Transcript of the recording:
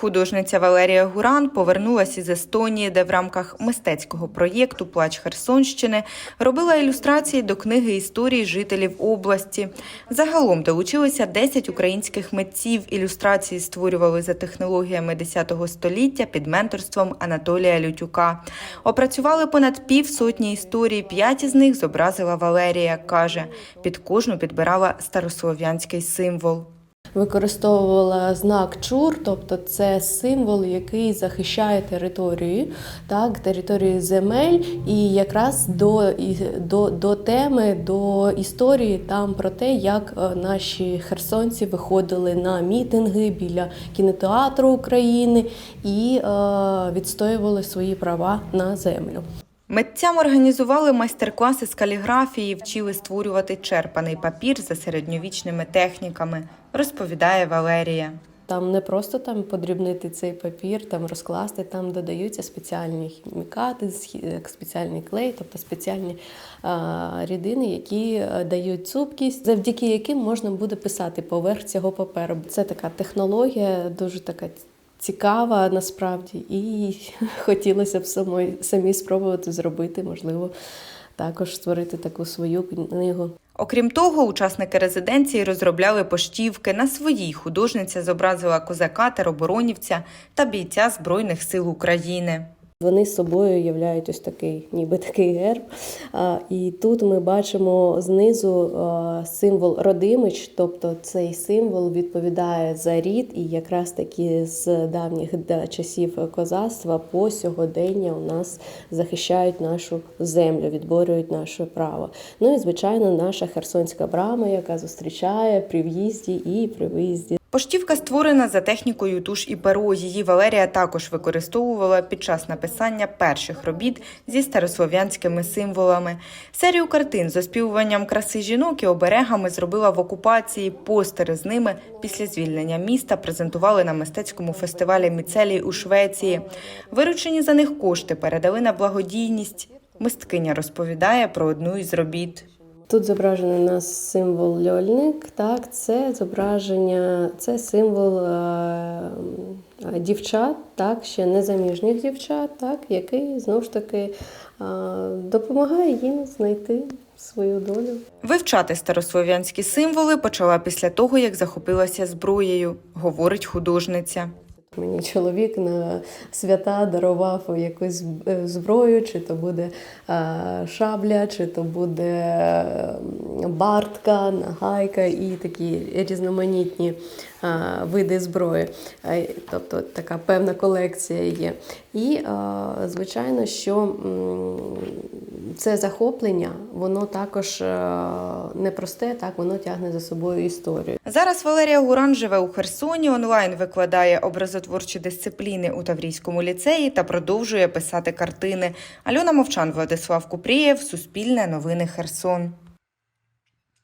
Художниця Валерія Гуран повернулася із Естонії, де в рамках мистецького проєкту Плач Херсонщини робила ілюстрації до книги історії жителів області. Загалом долучилися 10 українських митців. Ілюстрації створювали за технологіями 10-го століття під менторством Анатолія Лютюка. Опрацювали понад півсотні історій. П'ять із них зобразила Валерія. каже, під кожну підбирала старослов'янський символ. Використовувала знак ЧУР, тобто це символ, який захищає територію, так, територію земель, і якраз до, до, до теми, до історії там про те, як е, наші херсонці виходили на мітинги біля кінотеатру України і е, відстоювали свої права на землю. Митцям організували майстер-класи з каліграфії, вчили створювати черпаний папір за середньовічними техніками, розповідає Валерія. Там не просто там подрібнити цей папір, там розкласти, там додаються спеціальні хімікати, як спеціальний клей, тобто спеціальні а, рідини, які е, дають цупкість, завдяки яким можна буде писати поверх цього паперу. Це така технологія, дуже така цікава насправді, і хотілося б самої самі спробувати зробити, можливо, також створити таку свою книгу. Окрім того, учасники резиденції розробляли поштівки. На своїй художниця зобразила козака, тероборонівця та бійця Збройних сил України. Вони собою являють ось такий, ніби такий герб. І тут ми бачимо знизу символ родимич, тобто цей символ відповідає за рід, і якраз таки з давніх часів козацтва по сьогодення у нас захищають нашу землю, відборюють наше право. Ну і звичайно, наша херсонська брама, яка зустрічає при в'їзді і при виїзді. Поштівка створена за технікою туш і перо. Її Валерія також використовувала під час написання перших робіт зі старослов'янськими символами. Серію картин з оспівуванням краси жінок і оберегами зробила в окупації. Постери з ними після звільнення міста презентували на мистецькому фестивалі Міцелій у Швеції. Виручені за них кошти передали на благодійність. Мисткиня розповідає про одну із робіт. Тут зображений у нас символ льольник. Так, це зображення, це символ е, дівчат, так, ще незаміжніх дівчат, так, який знову ж таки е, допомагає їм знайти свою долю. Вивчати старослов'янські символи почала після того, як захопилася зброєю, говорить художниця. Мені чоловік на свята дарував якусь е, зброю, чи то буде е, шабля, чи то буде бартка, нагайка і такі різноманітні е, види зброї. Тобто така певна колекція є. І, звичайно, що це захоплення, воно також е, непросте, так воно тягне за собою історію. Зараз Валерія Гуран живе у Херсоні, онлайн викладає образотворчі дисципліни у Таврійському ліцеї та продовжує писати картини. Альона Мовчан, Владислав Купрієв, Суспільне новини Херсон.